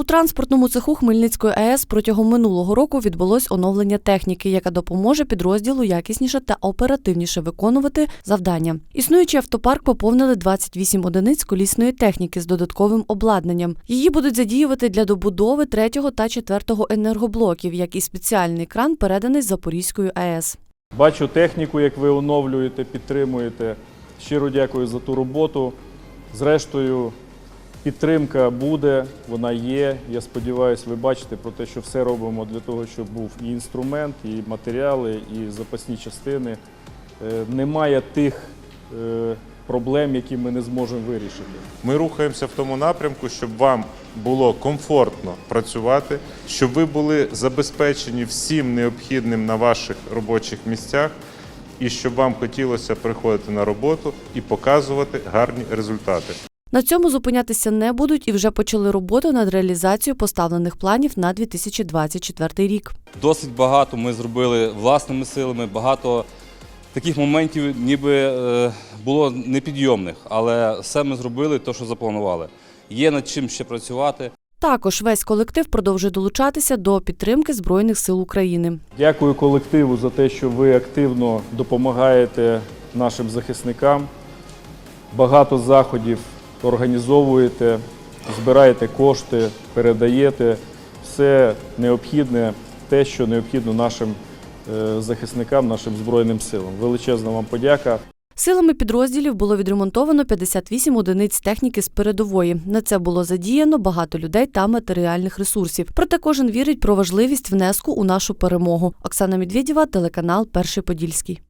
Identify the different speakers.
Speaker 1: У транспортному цеху Хмельницької АЕС протягом минулого року відбулось оновлення техніки, яка допоможе підрозділу якісніше та оперативніше виконувати завдання. Існуючий автопарк поповнили 28 одиниць колісної техніки з додатковим обладнанням. Її будуть задіювати для добудови третього та четвертого енергоблоків, як і спеціальний кран, переданий з Запорізькою АЕС.
Speaker 2: Бачу техніку, як ви оновлюєте, підтримуєте. Щиро дякую за ту роботу. Зрештою, підтримка буде, вона є. Я сподіваюся, ви бачите про те, що все робимо для того, щоб був і інструмент, і матеріали, і запасні частини. Е, Немає тих е, проблем, які ми не зможемо вирішити.
Speaker 3: Ми рухаємося в тому напрямку, щоб вам було комфортно працювати, щоб ви були забезпечені всім необхідним на ваших робочих місцях, і щоб вам хотілося приходити на роботу і показувати гарні результати.
Speaker 1: На цьому зупинятися не будуть і вже почали роботу над реалізацією поставлених планів на 2024 рік.
Speaker 4: Досить багато ми зробили власними силами, багато таких моментів ніби е, було непідйомних, але все ми зробили, те, що запланували. Є над чим ще працювати.
Speaker 1: Також весь колектив продовжує долучатися до підтримки Збройних сил України.
Speaker 2: Дякую колективу за те, що ви активно допомагаєте нашим захисникам. Багато заходів організовуєте, збираєте кошти, передаєте все необхідне, те, що необхідно нашим е, захисникам, нашим Збройним силам. Величезна вам подяка.
Speaker 1: Силами підрозділів було відремонтовано 58 одиниць техніки з передової. На це було задіяно багато людей та матеріальних ресурсів. Проте кожен вірить про важливість внеску у нашу перемогу. Оксана Медведєва, телеканал Перший Подільський.